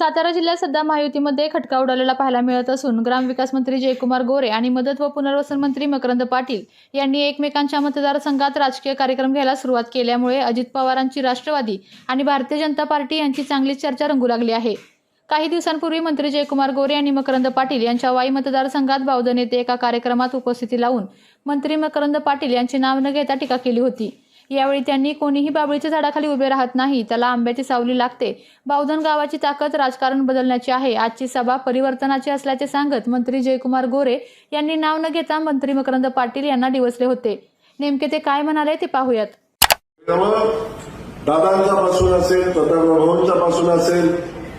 सातारा जिल्ह्यात सध्या महायुतीमध्ये खटका उडालेला पाहायला मिळत असून ग्रामविकास मंत्री जयकुमार गोरे आणि मदत व पुनर्वसन मंत्री मकरंद पाटील यांनी एकमेकांच्या मतदारसंघात राजकीय कार्यक्रम घ्यायला सुरुवात केल्यामुळे अजित पवारांची राष्ट्रवादी आणि भारतीय जनता पार्टी यांची चांगलीच चर्चा रंगू लागली आहे. काही दिवसांपूर्वी मंत्री जयकुमार गोरे आणि मकरंद पाटील यांच्या वाई मतदारसंघात बौद्ध नेते एका कार्यक्रमात उपस्थिती लावून मंत्री मकरंद पाटील यांचे नाव न घेता टीका केली होती. यावेळी त्यांनी कोणीही बाबळीच्या झाडाखाली उभे राहत नाही त्याला आंब्याची सावली लागते. बावधन गावाची ताकद राजकारण बदलण्याची आहे. आजची सभा परिवर्तनाची असल्याचे सांगत मंत्री जयकुमार गोरे यांनी नाव न घेता मंत्री मकरंद पाटील यांना डिवसले होते. नेमके ते काय म्हणाले ते पाहूयात. दादांच्या पासून असेल भाऊंचा पासून असेल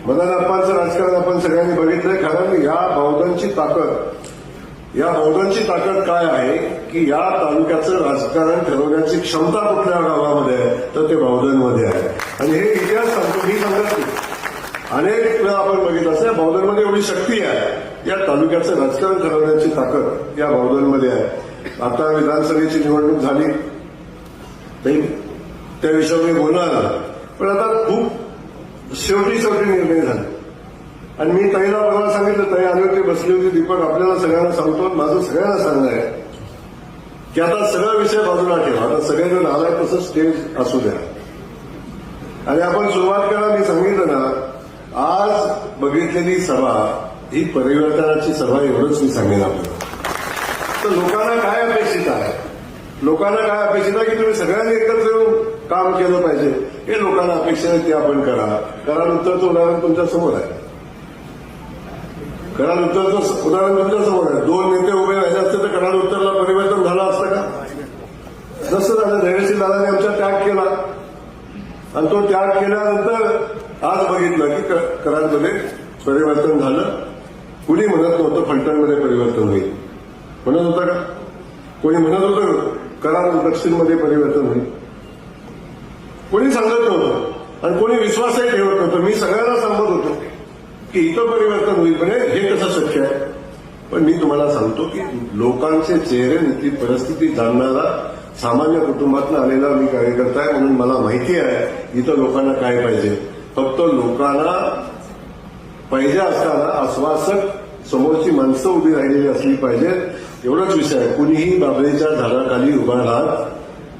मदनप्पांचं राजकारण आपण सगळ्यांनी बघितलंय. कारण या बौद्धांची ताकद या बौद्धांची ताकद काय आहे की या तालुक्याचं राजकारण ठरवण्याची क्षमता कुठल्या गावामध्ये आहे तर ते बौद्धांमध्ये आहे. आणि हे इतिहास सांगतो ही सांगत नाही. अनेक वेळा आपण बघितलं असं या बौद्धांमध्ये एवढी शक्ती आहे. या तालुक्याचं राजकारण ठरवण्याची ताकद या बौद्धांमध्ये आहे. आता विधानसभेची निवडणूक झाली. नाही त्या विषयावर मी बोलणार पण आता खूप शेवटी शेवटी निर्णय झाले. आणि मी ताईला मला सांगितलं ताई आली ते बसली होती दीपक आपल्याला सगळ्यांना सांगतो आणि माझं सगळ्यांना सांगणं आहे की आता सगळा विषय बाजूला ठेवा. आता सगळेजण आलाय तसं स्टेज असू द्या. आणि आपण सुरुवात करा मी सांगितलं ना आज बघितलेली सभा ही परिवर्तनाची सभा एवढंच मी सांगेन आपल्याला. तर लोकांना काय अपेक्षित आहे? लोकांना काय अपेक्षित आहे की तुम्ही सगळ्यांनी एकत्र येऊन काम केलं पाहिजे? हे लोकांना अपेक्षा आहे ते आपण करा. करा तो उदाहरण तुमच्यासमोर आहे. कराड उत्तरचं उदाहरण तुमच्यासमोर आहे. दोन नेते उभे राहिले असते तर कराड उत्तरला परिवर्तन झालं असतं का? जसं झालं. धैर्यशील दादाने आमचा त्याग केला. आणि तो त्याग केल्यानंतर आज बघितलं की कराडमध्ये परिवर्तन झालं. कुणी म्हणत नव्हतं फलटणमध्ये परिवर्तन होईल. म्हणत होतं का? कोणी म्हणत होतं कराड दक्षिणमध्ये परिवर्तन होईल? कोणी सांगत नव्हतं. आणि कोणी विश्वासही ठेवत नव्हतं. मी सगळ्यांना की इथं परिवर्तन होईल म्हणे हे कसं शक्य आहे? पण मी तुम्हाला सांगतो की लोकांचे चेहरे नीती परिस्थिती जाणणारा सामान्य कुटुंबातून आलेला मी कार्यकर्ता आहे म्हणून मला माहिती आहे इथं लोकांना काय पाहिजे. फक्त लोकांना पाहिजे असताना आश्वासक समोरची माणसं उभी राहिलेली असली पाहिजेत. एवढाच विषय आहे. कुणीही बाबरीच्या झाडाखाली उभा राहत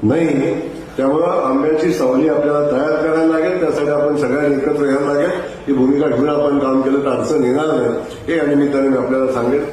नाही. त्यामुळं आंब्याची सावली आपल्याला तयार करायला लागेल. त्यासाठी आपण सगळ्यांनी एकत्र यायला लागेल. ही भूमिका घेऊन आपण काम केलं तर अडचण येणार नाही. हे या निमित्ताने मी आपल्याला सांगेल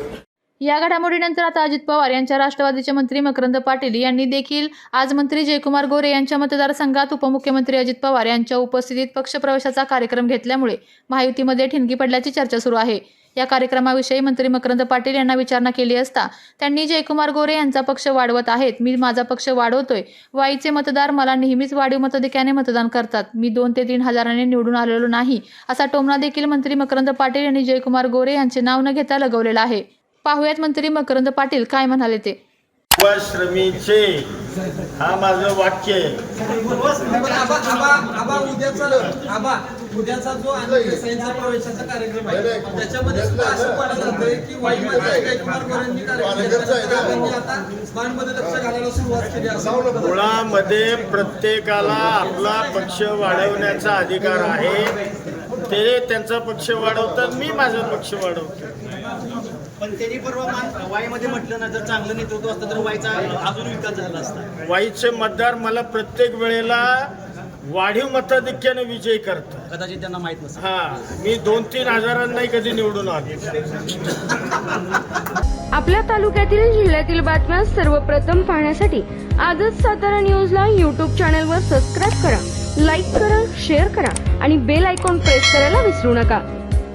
या घडामोडीनंतर आता अजित पवार यांच्या राष्ट्रवादीचे मंत्री मकरंद पाटील यांनी देखील आज मंत्री जयकुमार गोरे यांच्या मतदारसंघात उपमुख्यमंत्री अजित पवार यांच्या उपस्थितीत पक्षप्रवेशाचा कार्यक्रम घेतल्यामुळे महायुतीमध्ये ठिणगी पडल्याची चर्चा सुरू आहे. या कार्यक्रमाविषयी मंत्री मकरंद पाटील यांना विचारणा केली असता त्यांनी जयकुमार गोरे यांचा पक्ष वाढवत आहेत. मी माझा पक्ष वाढवतोय. वाईचे मतदार मला नेहमीच वाढीव मताधिक्याने मतदान करतात. मी दोन ते तीन हजारांनी निवडून आलेलो नाही असा टोमणा देखील मंत्री मकरंद पाटील यांनी जयकुमार गोरे यांचे नाव न घेता लगवलेला आहे. पाहुयात मंत्री मकरंद पाटील काय म्हणाले ते? श्रमीचे हा माझं वाक्य उद्याचा जो आणि देसाईंचा प्रवेशाचा कार्यक्रम आहे. त्याच्यामध्ये सुद्धा असं पाहिलं जातंय की वाईमध्ये जयकुमार कार्यक्रम. त्यांनी आता स्मार्टमध्ये लक्ष घालायला सुरुवात केली असं मुळामध्ये प्रत्येकाला आपला पक्ष वाढवण्याचा अधिकार आहे. ते त्यांचा पक्ष वाढवतात मी माझा पक्ष वाढवतो. पण त्यांनी परवा वाईमध्ये म्हटलं ना जर चांगलं नेतृत्व असतं तर वाईचा अजून विकास झाला असता. वाईचे मतदार मला प्रत्येक वेळेला वाढीव मताधिक्याने विजय करतात कदाचित त्यांना माहीत नसेल. हा मी दोन तीन हजारांनाही कधी निवडून आलो. आपल्या तालुक्यातील जिल्ह्यातील बातम्या सर्वप्रथम पाहण्यासाठी आजच सातारा न्यूजला यूट्यूब चॅनलवर सबस्क्राईब करा लाईक करा शेअर करा आणि बेल आयकॉन प्रेस करायला विसरू नका.